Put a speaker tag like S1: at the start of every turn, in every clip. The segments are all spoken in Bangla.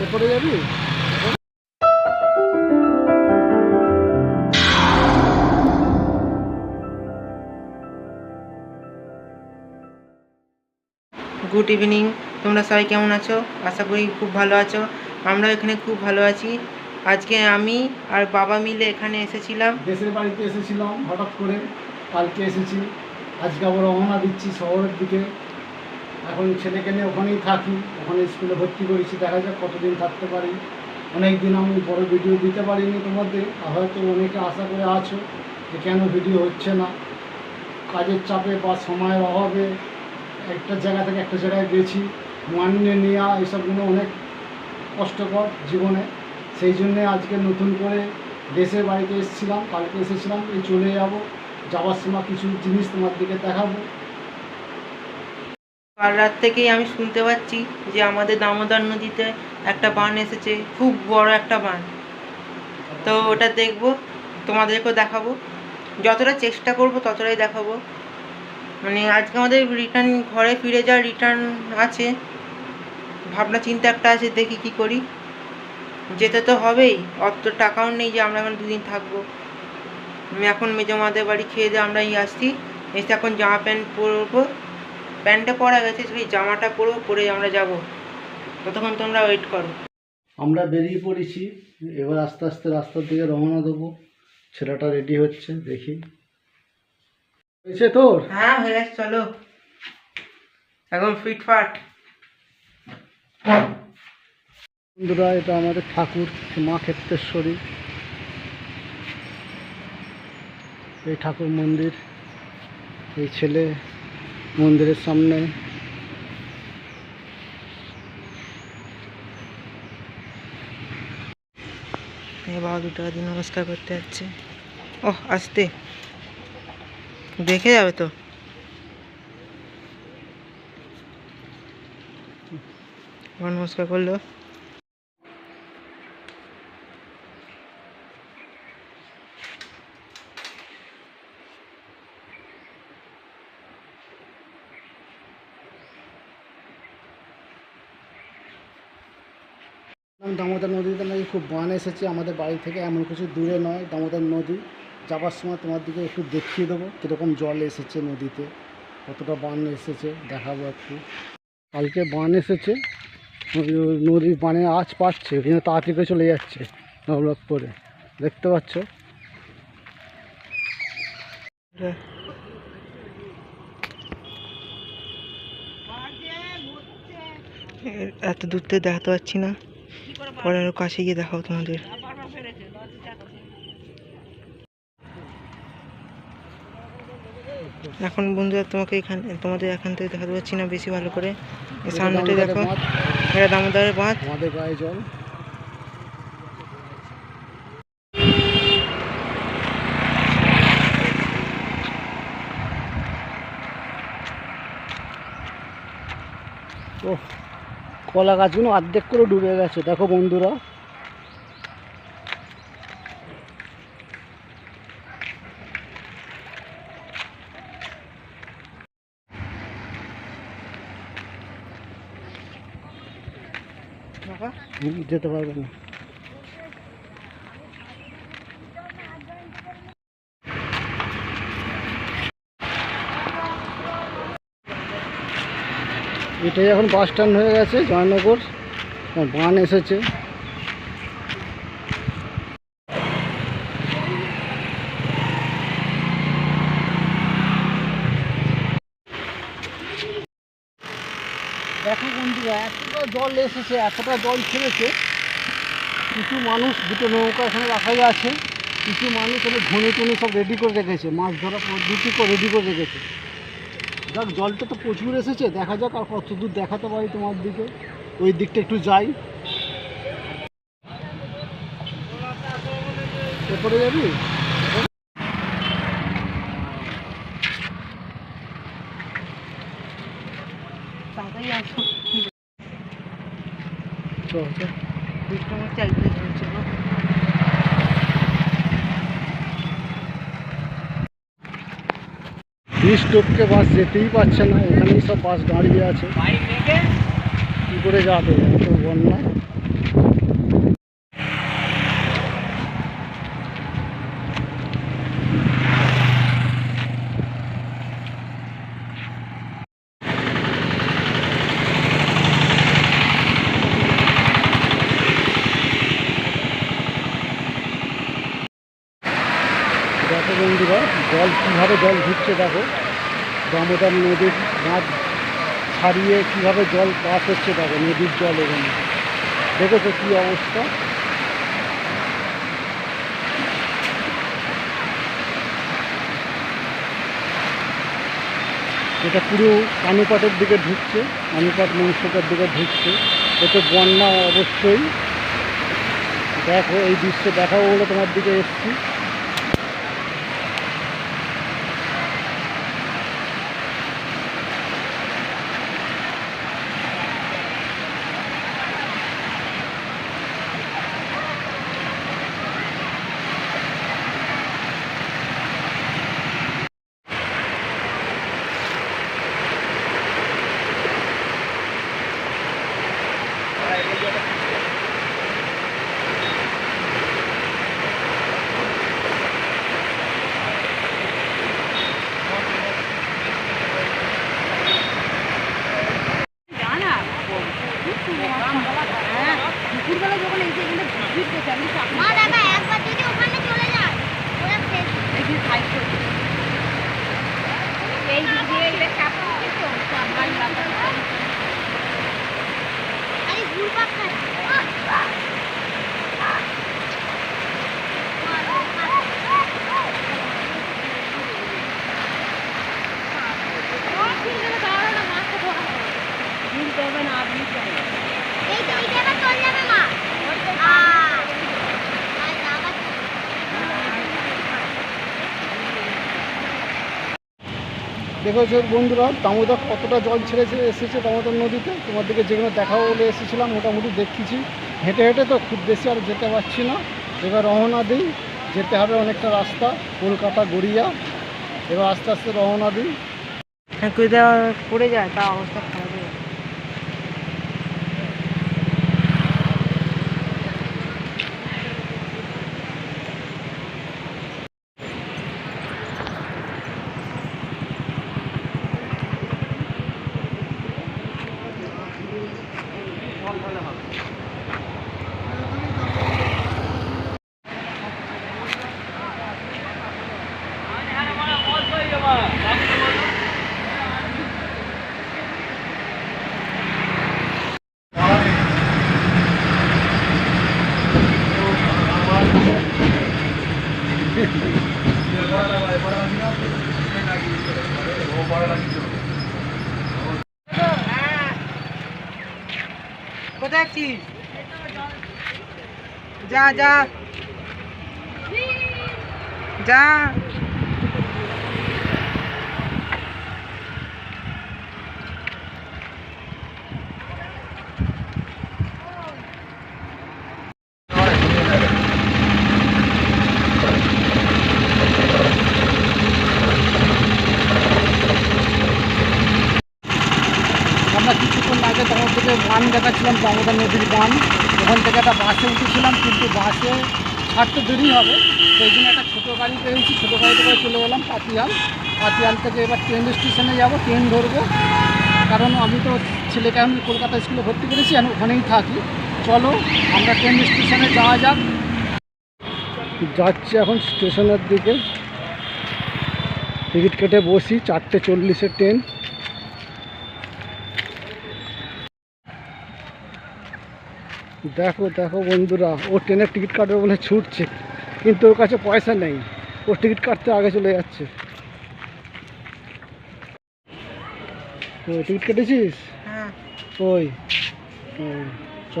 S1: এরপরে যাবি?
S2: গুড ইভিনিং তোমরা সবাই কেমন আছো? আশা করি খুব ভালো আছো। আমরা এখানে খুব ভালো আছি। আজকে আমি আর বাবা মিলে এখানে এসেছিলাম।
S1: দেশের বাড়িতে এসেছিলাম হঠাৎ করে। কালকে এসেছি। আজকে আবার রওনা দিচ্ছি শহরের দিকে। এখন ছেলেকে নিয়ে ওখানেই থাকি, ওখানে স্কুলে ভর্তি করেছি, দেখা যাক কতদিন থাকতে পারি। অনেক দিন আমি বড় ভিডিও দিতে পারিনি তোমাদের, আর হয়তো অনেকে আশা করে আছো যে কেন ভিডিও হচ্ছে না। কাজের চাপে বা সময়ের অভাবে একটা জায়গা থেকে একটা জায়গায় গেছি, মানিয়ে নেওয়া এসবগুলো অনেক কষ্টকর জীবনে। সেই জন্যে আজকে নতুন করে দেশের বাড়িতে এসেছিলাম, কালকে এসেছিলাম, এই চলে যাব। যাওয়ার সময় কিছু জিনিস তোমার দিকে দেখাবো।
S2: কাল রাত থেকেই আমি শুনতে পাচ্ছি যে আমাদের দামোদর নদীতে একটা বান এসেছে, খুব বড় একটা বান। তো ওটা দেখব, তোমাদেরকেও দেখাবো। যতটা চেষ্টা করব ততটাই দেখাবো। মানে আজকে আমাদের রিটার্ন ঘরে ফিরে যাওয়ার রিটার্ন আছে। ভাবনা চিন্তা একটা আছে, দেখি কি করি। যেতে তো হবেই, অত টাকাও নেই যে আমরা এখন দুদিন থাকব। এখন মেজমাদের বাড়ি খেয়ে দিয়ে আমরা এই আসছি। এসে এখন জামা প্যান্ট পরবো। প্যান্টটা পরা গেছে শুধু জামাটা পরবো পরে আমরা যাব। ততক্ষণ তোমরা ওয়েট করো।
S1: আমরা বেরিয়ে পড়েছি। এবার আস্তে আস্তে রাস্তার দিকে রওনা দেবো। ছেলেটা রেডি হচ্ছে দেখি। হয়েছে তোর?
S2: হ্যাঁ হয়ে গেছে চলো। এখন ফিটফাট।
S1: বন্ধুরা এটা আমাদের ঠাকুর মা ক্ষেত্রেশ্বরী। এই ঠাকুর মন্দির। এই ছেলে মন্দিরের সামনে।
S2: বাবা দু টাকা দিয়ে নমস্কার করতে যাচ্ছে। ওহ, আসতে। দেখে যাবে তো। নমস্কার করল।
S1: দামোদর নদীতে নাকি খুব বান এসেছে, আমাদের বাড়ি থেকে এমন কিছু দূরে নয়, দামোদর নদী। যাবার সময় তোমার দিকে একটু দেখিয়ে দেবো কীরকম জল এসেছে নদীতে, কতটা বান এসেছে, দেখাবো একটু। কালকে বান এসেছে নদী- নদীর বানে আজ পাচ্ছে জন্য তাড়াতাড়ি চলে যাচ্ছে নবলক করে দেখতে পাচ্ছ?
S2: এত দূর থেকে দেখাতে পাচ্ছি না। পরে আরও কাছে গিয়ে দেখাও তোমাদের। এখন বন্ধুরা তোমাকে এখানে তোমাদের এখান থেকে দেখাতে পাচ্ছি না বেশি ভালো করে। সামনেটা দেখো। এটা দামোদরের বাঁধ।
S1: আমাদের গায়ে জল। ও কলা গাছগুলো অর্ধেক করে ডুবে গেছে। দেখো বন্ধুরা। যেতে পারবে না। এটাই এখন বাস স্ট্যান্ড হয়ে গেছে, জয়নগর। বান এসেছে। দেখো বন্ধুরা, এতটা জল এসেছে, এতটা জল ছেড়েছে। কিছু মানুষ দুটো নৌকা এখানে রাখা আছে। কিছু মানুষ এখানে ঘুনে টুনে সব রেডি করে রেখেছে। মাছ ধরা পদ্ধতি রেডি করে রেখেছে। যাক জলটা তো প্রচুর এসেছে। দেখা যাক আর কত দূর দেখাতে পারি তোমার দিকে। ওই দিকটা একটু যাই। এরপরে যাবি?
S2: তাড়াতাড়ি আসো
S1: চল, চল।
S2: দুষ্টামি চাইতে চলছিল
S1: বিশ টপকে বাস যেতেই পারছে না এখানেই সব বাস দাঁড়িয়ে আছে কী করে যাবে এত বন্যা জল কীভাবে জল ঢুকছে দেখো? দামোদর নদীর বাঁধ ছাড়িয়ে কীভাবে জল পাস হচ্ছে দেখো, নদীর জল এখানে। দেখেছ কী অবস্থা? এটা পুরো কানুপাটের দিকে ঢুকছে কানুপাট মনসুকার দিকে ঢুকছে। এতে বন্যা অবশ্যই দেখো, এই দৃশ্য দেখাবো বলে তোমার দিকে এসছি
S3: মা দাদা একবার যদি ওখানে চলে যায় ওরা শেষ এই দিক দিয়ে এটা চাপ দিচ্ছে তো আরে ঘুরপাক খাচ্ছে এই তো এই জায়গা চলে যাবে মা আয় আয় আবার
S1: দেখেছ বন্ধুরা দামোদর কতটা জল ছেড়েছে এসেছে দামোদর নদীতে? তোমাদেরকে যেগুলো দেখাবো বলে এসেছিলাম মোটামুটি দেখতেছি হেঁটে হেঁটে তো খুব বেশি আর যেতে পারছি না। এবার রওনা দিই। যেতে হবে অনেকটা রাস্তা কলকাতা গড়িয়া। এবার আস্তে আস্তে রওনা দিই।
S2: কেউ পড়ে যায় তা অবস্থা খারাপ হয়ে যায়। কোথায় আছিস যা যা যা
S1: আমরা কিছুক্ষণ আগে তোমার থেকে বান দেখাচ্ছিলাম দামোদর নদীর বান ওখান থেকে একটা বাসে উঠেছিলাম, কিন্তু বাসে ছাড়তে দেরি হবে। সেই জন্য একটা ছোটো গাড়ি পেয়েছি ছোটো গাড়িতে করে চলে গেলাম পাতিয়াল। পাতিয়াল থেকে এবার ট্রেন স্টেশনে যাব ট্রেন ধরবো। কারণ আমি তো ছেলেকে আমি কলকাতা স্কুলে ভর্তি করেছি, আমি ওখানেই থাকি। চলো, আমরা ট্রেন স্টেশনে যাওয়া যাক। যাচ্ছি এখন স্টেশনের দিকে। টিকিট কেটে বসি, চারটে চল্লিশের ট্রেন দেখো দেখো বন্ধুরা ও ট্রেনের টিকিট কাটবে বলে ছুটছে কিন্তু ওর কাছে পয়সা নেই। ও টিকিট কাটতে আগে চলে যাচ্ছে। ও টিকিট কেটেছিস?
S2: হ্যাঁ।
S1: ওই চ।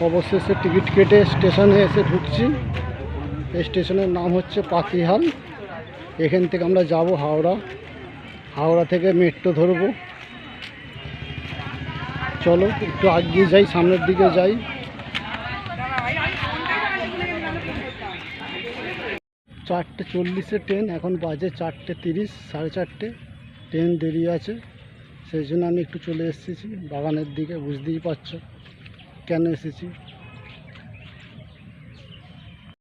S1: অবশেষে টিকিট কেটে স্টেশনে এসে ঢুকছি। এই স্টেশনের নাম হচ্ছে পাতিহাল এখান থেকে আমরা যাব হাওড়া। হাওড়া থেকে মেট্রো ধরবো। চলো, একটু আগিয়ে যাই, সামনের দিকে যাই। চারটে চল্লিশে ট্রেন, এখন বাজে চারটে তিরিশ, সাড়ে চারটে। ট্রেন দেরি আছে, সেই জন্য আমি একটু চলে এসেছি, বাগানের দিকে, বুঝতেই পারছ। কেন এসেছি?